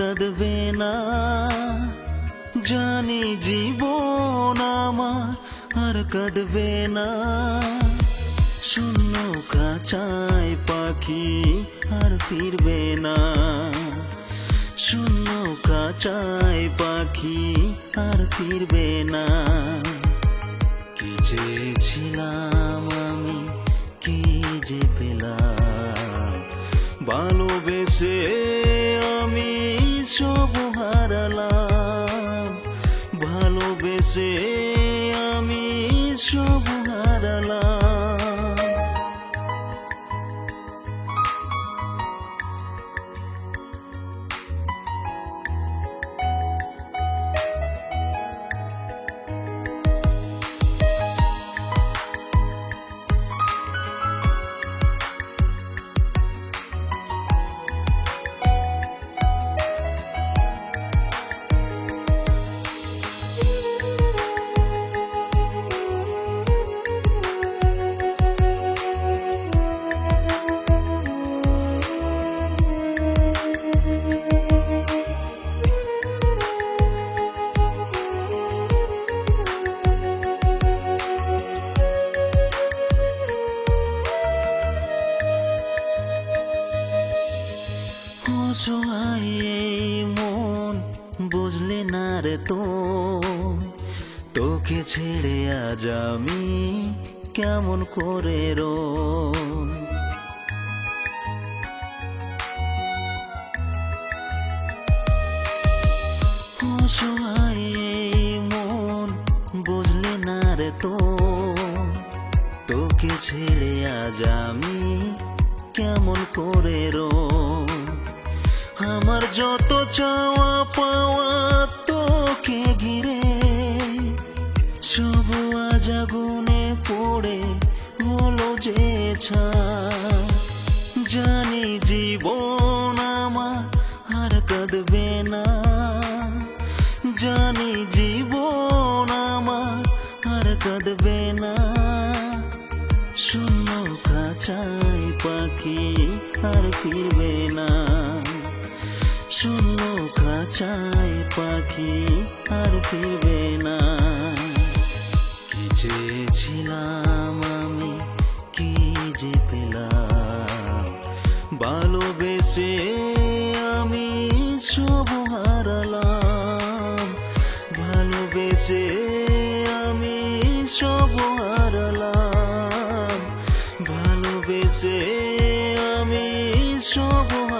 কাঁদবে না। জানি জীব আমার আর কদবে না। শূন্য কাচায় পাখি আর ফিরবে না। শূন্য কাচায় পাখি আর ফিরবে না। কি চেয়েছিলাম আমি, কি যে পেলাম। ভালোবেসে সব অসহায় মন, বুঝলে না রে তো। তোকে ছেড়ে আজ আমি কেমন করে রো মন, বুঝলে না রে তো। তোকে ছেড়ে আজ আমি কেমন করে রো আমার যত চাওয়া পাওয়া তোকে ঘিরে, সব আজ আগুনে পড়ে হলো যে জানি জীবন আমার আর কাঁদবে না। জানি জীবন আমার আর কাঁদবে না। শূন্য কাচাই পাখি আর ফিরবে না। শূন্য খাঁচায় পাখি আর ফিরবে না। কি চেয়েছিলাম আমি, কি যে পেলাম? ভালোবেসে আমি সব হারালাম। ভালোবেসে আমি সব হারালাম। ভালোবেসে আমি সব